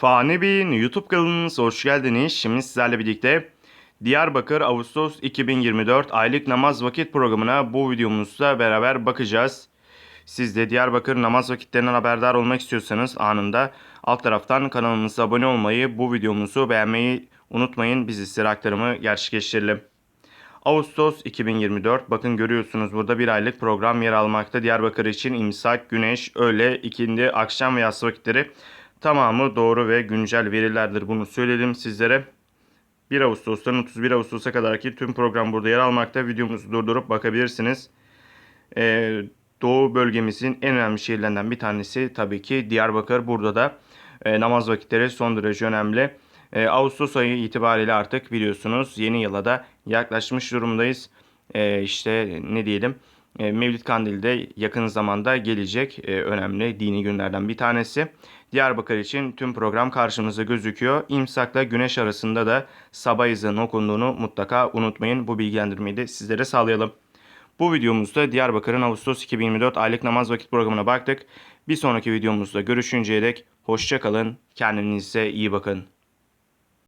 Fani Bey'in YouTube kanalınıza hoş geldiniz. Şimdi sizlerle birlikte Diyarbakır Ağustos 2024 aylık namaz vakit programına bu videomuzda beraber bakacağız. Siz de Diyarbakır namaz vakitlerinden haberdar olmak istiyorsanız anında alt taraftan kanalımıza abone olmayı, bu videomuzu beğenmeyi unutmayın. Biz sizlere aktarımı gerçekleştirelim. Ağustos 2024 bakın görüyorsunuz burada bir aylık program yer almakta. Diyarbakır için imsak, güneş, öğle, ikindi, akşam ve yatsı vakitleri tamamı doğru ve güncel verilerdir. Bunu söyledim sizlere. 1 Ağustos'tan 31 Ağustos'a kadar ki tüm program burada yer almakta. Videomuzu durdurup bakabilirsiniz. Ee, Doğu bölgemizin en önemli şehirlerinden bir tanesi tabii ki Diyarbakır. Burada da e, namaz vakitleri son derece önemli. E, Ağustos ayı itibariyle artık biliyorsunuz yeni yıla da yaklaşmış durumdayız. E, işte ne diyelim Mevlid Kandili de yakın zamanda gelecek e, önemli dini günlerden bir tanesi. Diyarbakır için tüm program karşımıza gözüküyor. İmsakla güneş arasında da sabah ezanı okunduğunu mutlaka unutmayın. Bu bilgilendirmeyi de sizlere sağlayalım. Bu videomuzda Diyarbakır'ın Ağustos 2024 aylık namaz vakit programına baktık. Bir sonraki videomuzda görüşünceye dek hoşça kalın, kendinize iyi bakın.